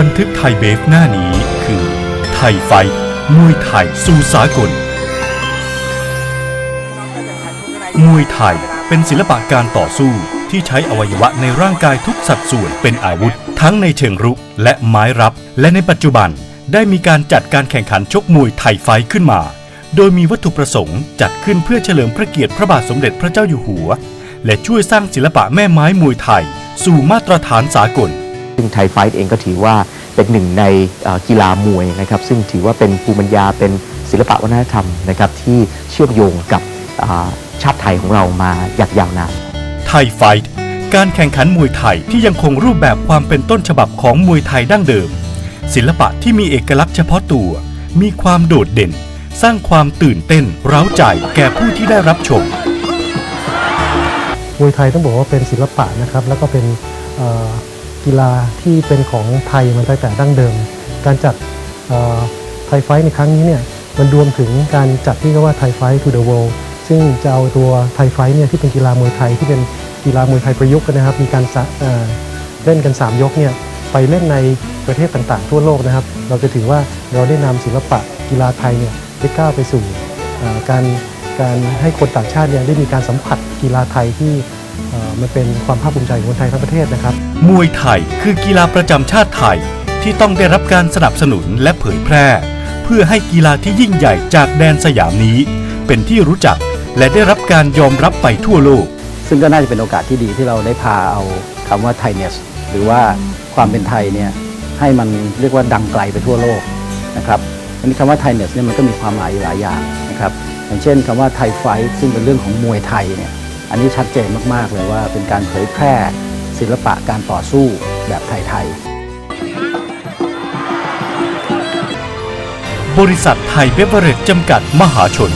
บันทึกไทยเบฟหน้านี้คือ ไทยไฟมวยไทยสู่สากล มวยไทยเป็นศิลปะการต่อสู้ที่ใช้อวัยวะในร่างกายทุกสัดส่วนเป็นอาวุธ ทั้งในเชิงรุกและไม้รับ และในปัจจุบันได้มีการจัดการแข่งขันชกมวยไทยไฟขึ้นมา โดยมีวัตถุประสงค์จัดขึ้นเพื่อเฉลิมพระเกียรติพระบาทสมเด็จพระเจ้าอยู่หัว และช่วยสร้างศิลปะแม่ไม้มวยไทย สู่มาตรฐานสากล ซึ่งไทยไฟท์เองก็ถือว่า เป็นหนึ่งในเอ่อกีฬามวยนะครับซึ่งถือว่าเป็นภูมิปัญญาเป็นศิลปะวัฒนธรรมนะครับที่เชื่อมโยงกับอ่าชาติไทยของเรามาอย่างยาวนานไทยไฟท์การแข่งขันมวยไทยที่ยังคงรูปแบบความเป็นต้นฉบับของมวยไทยดั้งเดิม ศิลปะที่มีเอกลักษณ์เฉพาะตัว มีความโดดเด่น สร้างความตื่นเต้น เร้าใจแก่ผู้ที่ได้รับชมมวยไทยต้องบอกว่าเป็นศิลปะนะครับแล้วก็เป็นเอ่อ กีฬาที่เป็นของไทยมาตั้งแต่ดั้งเดิม การจัดไทยไฟในครั้งนี้เนี่ยมันรวมถึงการจัดที่เรียกว่าไทยไฟทูเดอะเวิลด์ซึ่งจะเอาตัวไทยไฟเนี่ยที่เป็นกีฬามวยไทยที่เป็นกีฬามวยไทยประยุกต์นะครับ มีการเเล่นกัน 3 ยกเนี่ยไปเล่นในประเทศต่างๆ ทั่วโลกนะครับ เราจะถือว่าเราได้นำศิลปะกีฬาไทยเนี่ยได้ก้าวไปสู่การการให้คนต่างชาติเนี่ยได้มีการสัมผัสกีฬาไทยที่ มันเป็นความภาคภูมิใจของคนไทยทั้งประเทศนะครับ มวยไทยคือกีฬาประจำชาติไทยที่ต้องได้รับการสนับสนุนและเผยแพร่ เพื่อให้กีฬาที่ยิ่งใหญ่จากแดนสยามนี้ เป็นที่รู้จักและได้รับการยอมรับไปทั่วโลก ซึ่งก็น่าจะเป็นโอกาสที่ดีที่เราได้พาเอาคำว่าไทยเนสหรือว่าความเป็นไทยเนี่ยให้มันเรียกว่าดังไกลไปทั่วโลกนะครับอันนี้คำว่าไทยเนสเนี่ยมันก็มีความหมายอยู่หลายอย่างนะครับอย่างเช่นคำว่าไทยไฟท์ซึ่งเป็นเรื่องของมวยไทยเนี่ย อันนี้ชัดเจนมาก ๆ เลยว่าเป็นการเผยแพร่ศิลปะการต่อสู้แบบไทย ๆ บริษัทไทยเบเวอเรจจำกัดมหาชน